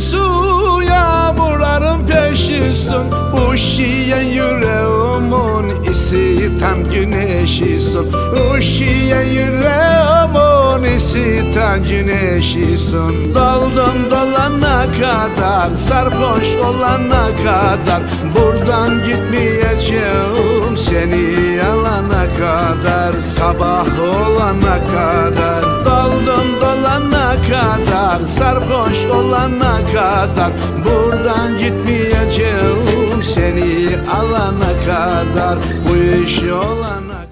su Yağmurların peşisin. Uşiyen yüreğimin isitan güneşisin. Uşiyen yüreğimin isitan güneşisin. Daldım dolana kadar Sarhoş olana kadar Buradan gitmeyeceğim Seni alana kadar Sabah olana kadar kadar Sarhoş olana kadar Buradan gitmeyeceğim Seni alana kadar Bu iş olana